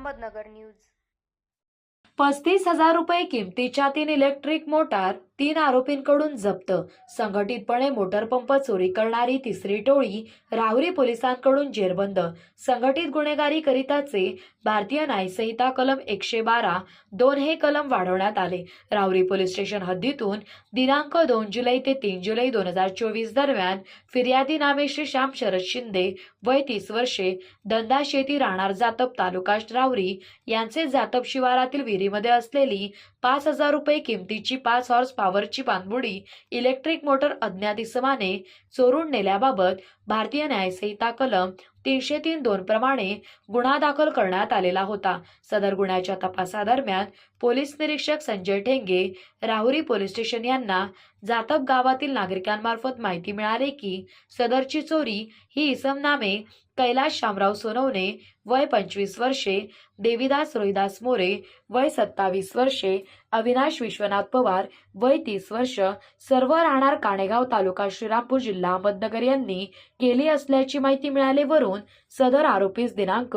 Ahmednagar news. पस्तीस हजार रुपये किमतीच्या तीन इलेक्ट्रिक मोटार तीन आरोपींकडून जप्त. संघटितपणे मोटरपंप चोरी करणारी तिसरी टोळी राहुरी पोलिसांकडून जेरबंद. संघटित गुन्हेगारी करिताचे भारतीय न्यायसंहिता कलम एकशे बारा दोन हे कलम वाढवण्यात आले. राहुरी पोलीस स्टेशन हद्दीतून दिनांक दोन जुलै ते तीन जुलै दोन हजार चोवीस दरम्यान फिर्यादी नामे श्री श्याम शरद शिंदे वय तीस वर्षे दंदा शेती राहणार जातप तालुका राहुरी यांचे जातप शिवारातील विहिरीमध्ये असलेली पाच हजार रुपये किमतीची पाच हॉर्स पॉवरची पाणबुडी इलेक्ट्रिक मोटर अज्ञात इसमाने चोरून नेल्याबाबत भारतीय न्यायसंहिता कलम तीनशे तीन दोन प्रमाणे गुन्हा दाखल करण्यात आलेला होता. सदर गुन्ह्याच्या तपासादरम्यान पोलीस निरीक्षक संजय ठेंगे राहुरी पोलीस स्टेशन यांना जातप गावातील नागरिकांमार्फत माहिती मिळाली की सदरची चोरी ही इसम नामे कैलास शामराव सोनवणे वय पंचवीस वर्षे देवीदास रोहिदास मोरे वय सत्तावीस वर्षे अविनाश विश्वनाथ पवार वय तीस वर्ष सर्व राहणार काणेगाव तालुका श्रीरामपूर जिल्हा अहमदनगर यांनी केली असल्याची माहिती मिळाल्यावरून सदर आरोपीस दिनांक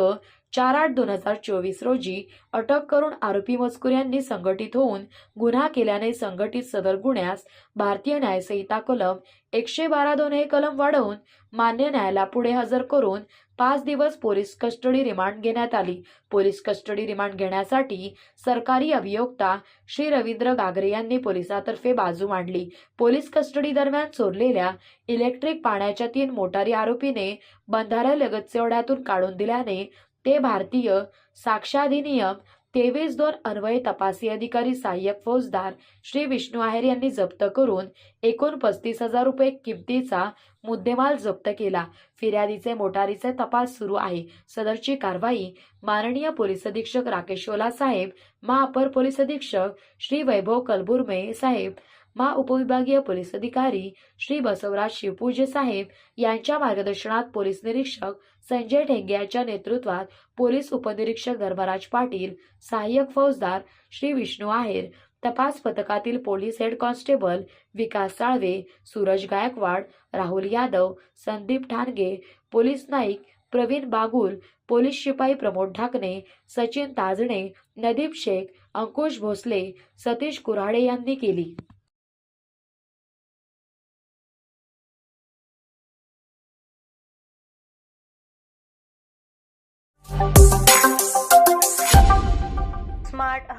चार आठ दोन हजार चोवीस रोजी अटक करून आरोपी मजकूर यांनी संघटित होऊन गुन्हा केल्याने संघटित सदर गुन्ह्यास भारतीय न्यायसंहिता कलम एकशे बारा दोन हे कलम वाढवून मान्य न्यायालयापुढे हजर करून पाच दिवस पोलीस कस्टडी रिमांड घेण्यात आली. पोलीस कस्टडी रिमांड घेण्यासाठी सरकारी अभियोक्ता श्री रवींद्र गागरे यांनी पोलिसातर्फे बाजू मांडली. पोलीस कस्टडी दरम्यान चोरलेल्या इलेक्ट्रिक पाण्याच्या तीन मोटारी आरोपीने बंधाऱ्यालगतचे ओढ्यातून काढून दिल्याने ते भारतीय साक्षाधिनियम तेवीस दोन अन्वये तपासी अधिकारी सहाय्यक फौजदार श्री विष्णू आहेर यांनी जप्त करून एकूण पस्तीस हजार रुपये किमतीचा मुद्देमाल जप्त केला. फिर्यादीचे मोटारीचे तपास सुरू आहे. सदरची कारवाई माननीय पोलीस अधीक्षक राकेश ओला साहेब मा अपर पोलीस अधीक्षक श्री वैभव कलबुर्मे साहेब महा उपविभागीय पोलीस अधिकारी श्री बसवराज शिवपूजे साहेब यांच्या मार्गदर्शनात पोलीस निरीक्षक संजय ढेंगे यांच्या नेतृत्वात पोलीस उपनिरीक्षक धर्मराज पाटील सहाय्यक फौजदार श्री विष्णू आहेर तपास पथकातील police head constable Vikas Salve Suraj Gaikwad Rahul Yadav Sandeep Thange police Naik Pravin Bagul police शिपाई प्रमोद ढाकणे सचिन ताजणे नदीप शेख अंकुश भोसले सतीश कुऱ्हाडे यांनी केली.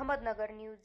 अहमदनगर न्यूज.